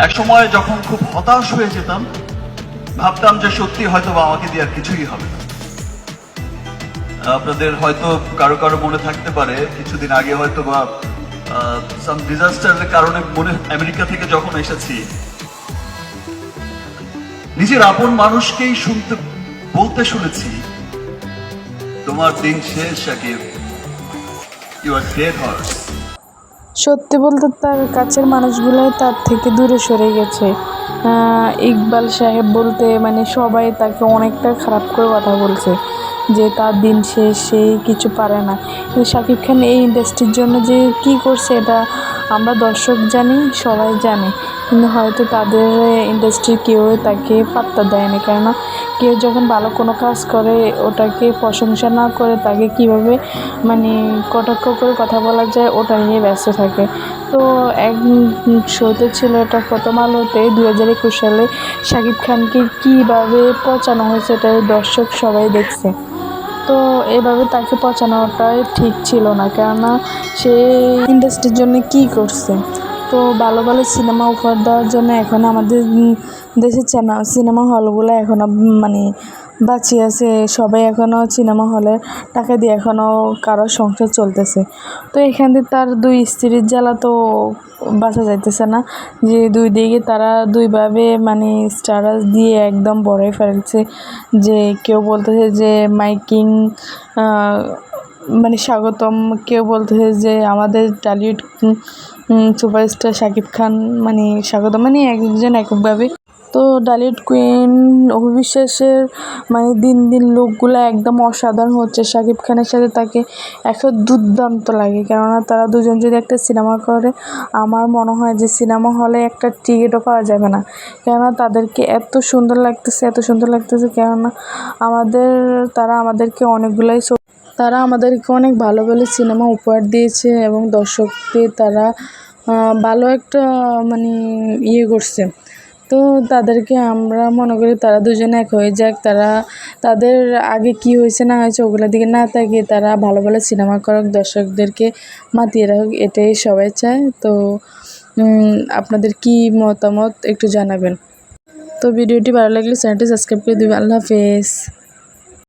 এক সময় যখন খুব হতাশ হয়ে যেতাম, ভাবতাম যে সত্যি হয়তো আমাকে দিয়ে আর কিছুই হবে না। আপনাদের হয়তো কারও কারও মনে থাকতে পারে, কিছুদিন আগে হয়তো বা সাম ডিজাস্টারের কারণে মনে আমেরিকা থেকে যখন এসেছি, নিজের আপন মানুষকেই শুনতে, বলতে শুনেছি, তোমার দিন শেষ, Shakib. You are dead horse সত্যি বলতে তার কাছের মানুষগুলো তার থেকে দূরে সরে গেছে। ইকবাল সাহেব বলতে মানে সবাই তাকে অনেকটা খারাপ করে কথা বলছে যে তার দিন শেষ সে কিছু পারে না। কিন্তু শাকিব খান এই ইন্ডাস্ট্রির জন্য যে কী করছে এটা আমরা দর্শক জানি, সবাই জানে। কিন্তু হয়তো তাদের ইন্ডাস্ট্রি কেউ তাকে পাত্তা দেয় না কেননা কেউ যখন ভালো কোনো কাজ করে, ওটাকে প্রশংসা না করে তাকে কীভাবে মানে কটাক্ষ করে কথা বলা যায়, ওটা নিয়ে ব্যস্ত থাকে। তো এক শোতে ছিল এটা প্রথম আলোতে দু হাজার একুশ সালে শাকিব খানকে কীভাবে পচানো হয়েছে, এটা দর্শক সবাই দেখছে। তো এভাবে তাকে পচানোটাই ঠিক ছিল না, কেননা সে ইন্ডাস্ট্রির জন্য কী করছে? তো ভালো ভালো সিনেমা উপহার দেওয়ার জন্য এখন আমাদের দেশের সিনেমা হলগুলো এখনও মানে বাঁচিয়ে আছে। সবাই এখনও সিনেমা হলে টাকা দিয়ে এখনও কারও সংসার চলতেছে। তো এখান থেকে তার দুই স্ত্রীর জ্বালা তো বাঁচা যাইতেছে না। যে দুই দিকে তারা দুইভাবে মানে স্টারাস দিয়ে একদম বড়াই ফেলছে যে কেউ বলতেছে যে মাইকিং মানে স্বাগতম। কেউ বলতেছে যে আমাদের টলিউড সুপারস্টার শাকিব খান মানে স্বাগতম। মানে একজন এককভাবে তো ডালিউড কুইন অভিবিশ্বাসের মানে দিন দিন লোকগুলো একদম অসাধারণ হচ্ছে। শাকিব খানের সাথে তাকে একশো দুর্দান্ত লাগে। কেননা তারা দুজন যদি একটা সিনেমা করে, আমার মনে হয় যে সিনেমা হলে একটা টিকিটও পাওয়া যাবে না। কেননা তাদেরকে এত সুন্দর লাগতেছে, এত সুন্দর লাগতেছে। কেননা আমাদের, তারা আমাদেরকে অনেকগুলাই তারা আমাদেরকে অনেক ভালো ভালো সিনেমা উপহার দিয়েছে এবং দর্শকদের তারা ভালো একটা মানে ইয়ে করছে। তো তাদেরকে আমরা মনে করি তারা দুজনে এক হয়ে যাক, তারা তাদের আগে কি হয়েছে না হয়েছে ওগুলোর দিকে না তাকিয়ে তারা ভালো ভালো সিনেমা করুক, দর্শকদেরকে মাতিয়ে রাখুক, এটাই সবাই চায়। তো আপনাদের কি মতামত একটু জানাবেন। তো ভিডিওটি ভালো লাগলে চ্যানেলটি সাবস্ক্রাইব করে দেবেন। আল্লাহ হাফেজ।